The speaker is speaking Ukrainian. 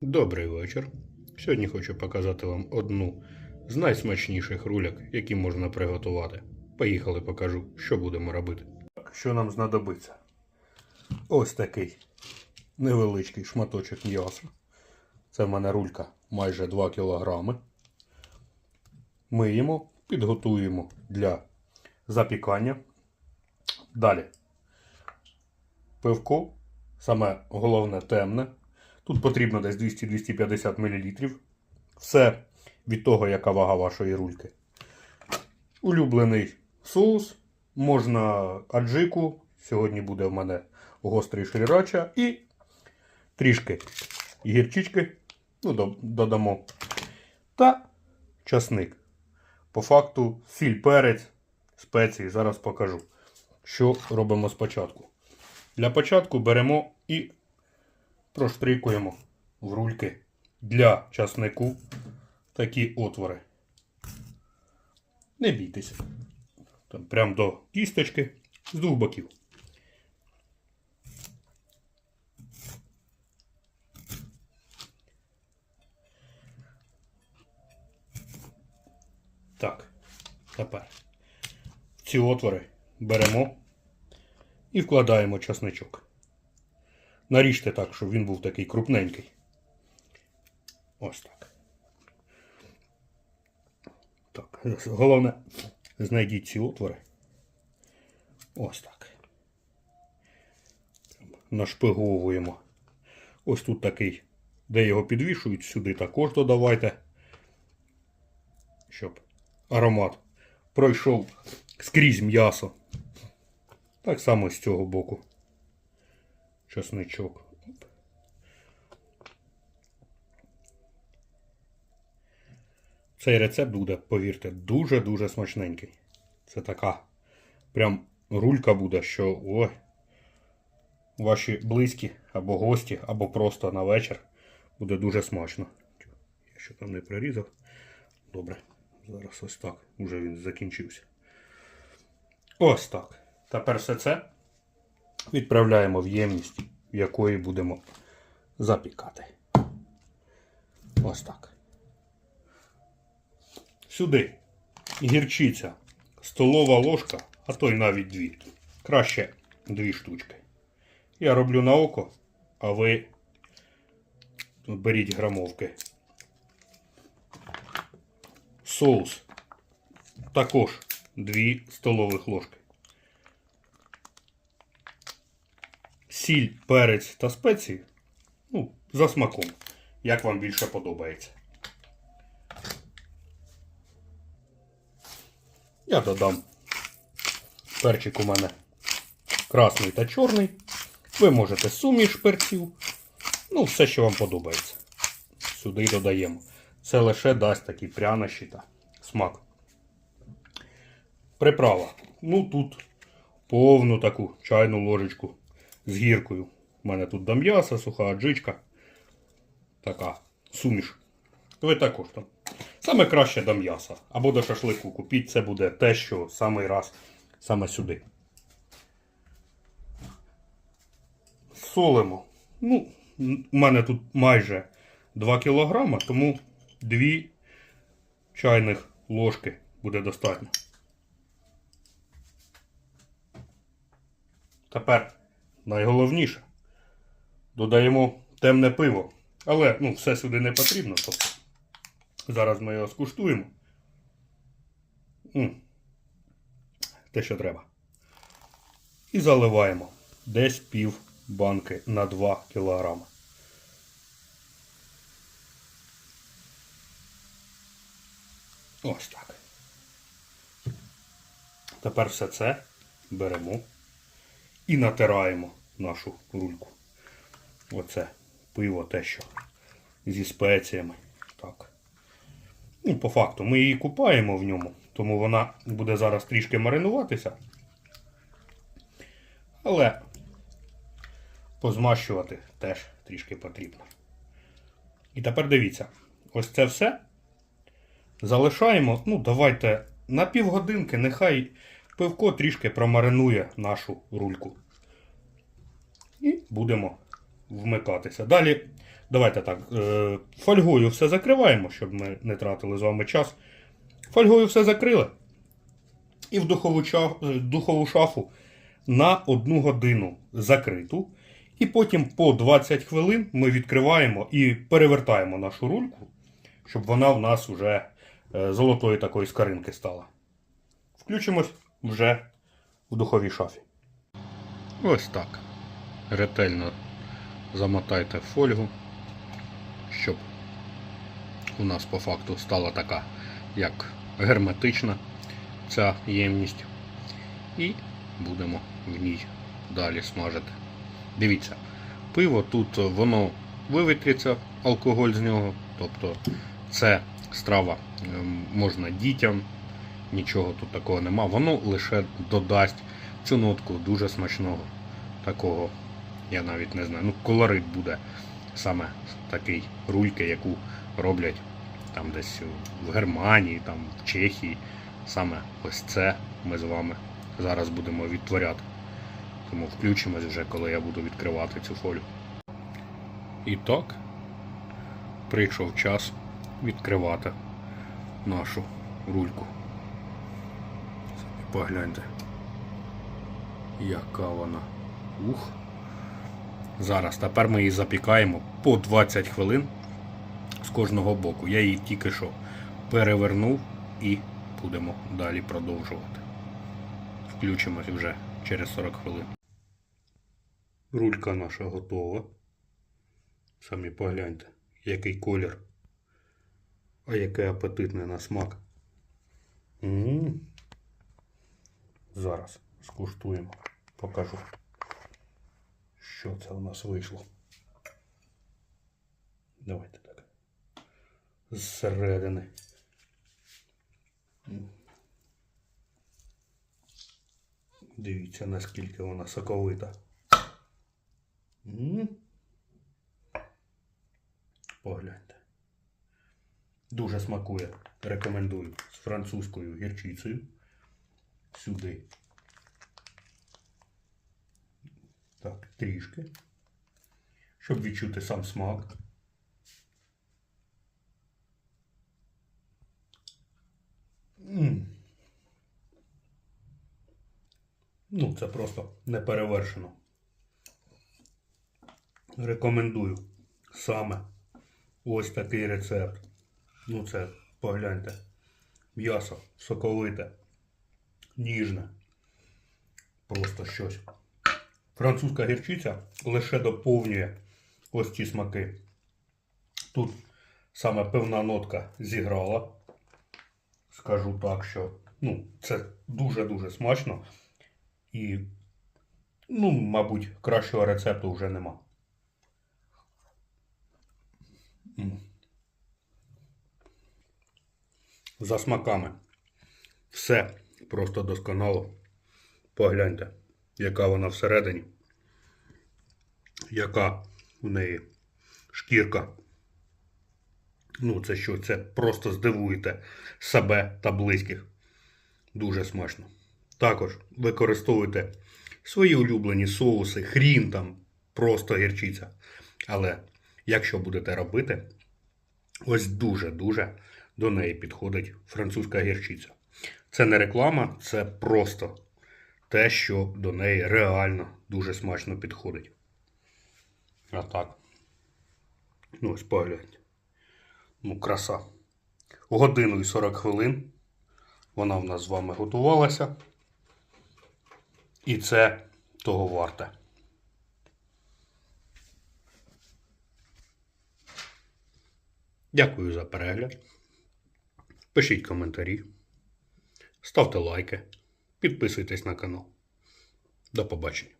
Добрий вечір. Сьогодні хочу показати вам одну з найсмачніших руляк, які можна приготувати. Поїхали, покажу, що будемо робити. Що нам знадобиться? Ось такий невеличкий шматочок м'яса. Це в мене рулька майже 2 кг. Миємо, підготуємо для запікання. Далі. Пивко, саме головне темне. Тут потрібно десь 200-250 мл. Все від того, яка вага вашої рульки. Улюблений соус. Можна аджику. Сьогодні буде в мене гострий шрірача. І трішки гірчички. Ну, додамо. Та часник. По факту сіль, перець, спеції. Зараз покажу, що робимо спочатку. Для початку беремо і проштрикуємо в рульки для часнику такі отвори. Не бійтеся. Там прям до кісточки з двох боків. Так, тепер в ці отвори беремо і вкладаємо часничок. Наріжте так, щоб він був такий крупненький. Ось так. Так, головне, знайдіть ці отвори. Ось так. Нашпиговуємо. Ось тут такий, де його підвішують, сюди також додавайте, щоб аромат пройшов скрізь м'ясо. Так само з цього боку чесничок. Цей рецепт буде, повірте, дуже-дуже смачненький. Це така прям рулька буде, що ой, ваші близькі або гості, або просто на вечір буде дуже смачно. Я ще там не прирізав. Добре, зараз ось так. Уже він закінчився. Ось так. Тепер все це відправляємо в ємність, в якої будемо запікати. Ось так. Сюди гірчиця, столова ложка, а то й навіть дві. Краще дві штучки. Я роблю на око, а ви беріть грамовки. Соус. Також дві столових ложки. Сіль, перець та спеції. Ну, за смаком. Як вам більше подобається. Я додам перчик у мене красний та чорний. Ви можете суміш перців. Ну, все, що вам подобається. Сюди додаємо. Це лише дасть такий прянощі та смак. Приправа. Ну тут повну таку чайну ложечку з гіркою. У мене тут до м'яса, суха аджичка. Така суміш. Ви також там. Саме краще до м'яса. Або до шашлику купіть. Це буде те, що самий раз саме сюди. Солимо. Ну, у мене тут майже 2 кілограма, тому 2 чайних ложки буде достатньо. Тепер найголовніше. Додаємо темне пиво. Але ну, все сюди не потрібно. Тобто зараз ми його скуштуємо. М. Те, що треба. І заливаємо десь пів банки на 2 кг. Ось так. Тепер все це беремо і натираємо нашу рульку. Оце пиво те, що зі спеціями. Так. Ну, по факту, ми її купаємо в ньому, тому вона буде зараз трішки маринуватися. Але позмащувати теж трішки потрібно. І тепер дивіться, ось це все залишаємо, ну, давайте на півгодинки, нехай пивко трішки промаринує нашу рульку. І будемо вмикатися. Далі Давайте так. Е, фольгою все закриваємо, щоб ми не тратили з вами час. Фольгою все закрили. І в духову, ча- е, духову шафу на одну годину закриту. І потім по 20 хвилин ми відкриваємо і перевертаємо нашу рульку, щоб вона в нас вже е, золотої такої скаринки стала. Включимось вже в духовій шафі. Ось так. Ретельно замотайте фольгу, щоб у нас по факту стала така, як герметична ця ємність. І будемо в ній далі смажити. Дивіться, пиво тут воно вивітриться, алкоголь з нього. Тобто це страва ем, можна дітям, нічого тут такого нема. Воно лише додасть цю нотку дуже смачного. Такого, я навіть не знаю. Ну, колорит буде саме такий рульки, яку роблять там десь в Германії, там в Чехії. Саме ось це ми з вами зараз будемо відтворяти. Тому включимось вже, коли я буду відкривати цю фолю. І так, прийшов час відкривати нашу рульку. Погляньте, яка вона. Ух. Зараз тепер ми її запікаємо по 20 хвилин з кожного боку. Я її тільки що перевернув і будемо далі продовжувати. Включимось вже через 40 хвилин. Рулька наша готова. Самі погляньте, який колір. А яке апетитне на смак. м Зараз скуштуємо. Покажу, що це у нас вийшло. Давайте так. Зсередини. Дивіться, наскільки вона соковита. Погляньте. Дуже смакує. Рекомендую з французькою гірчицею. Сюди. Так, трішки. Щоб відчути сам смак. М. Ну, це просто неперевершено. Рекомендую саме ось такий рецепт. Ну, це погляньте. М'ясо соковите, ніжне. Просто щось. Французька гірчиця лише доповнює ось ці смаки. Тут саме певна нотка зіграла. Скажу так, що ну, це дуже-дуже смачно. І, ну, мабуть, кращого рецепту вже нема. За смаками. Все просто досконало. Погляньте, яка вона всередині. Яка в неї шкірка. Ну, це що? Це просто здивуєте себе та близьких. Дуже смачно. Також використовуйте свої улюблені соуси, хрін там, просто гірчиця. Але якщо будете робити, ось дуже-дуже до неї підходить французька гірчиця. Це не реклама, це просто те, що до неї реально дуже смачно підходить. А так. Ну, ось погляньте. Ну, краса. Годину і 40 хвилин вона в нас з вами готувалася. І це того варте. Дякую за перегляд. Пишіть коментарі, ставте лайки, підписуйтесь на канал. До побачення.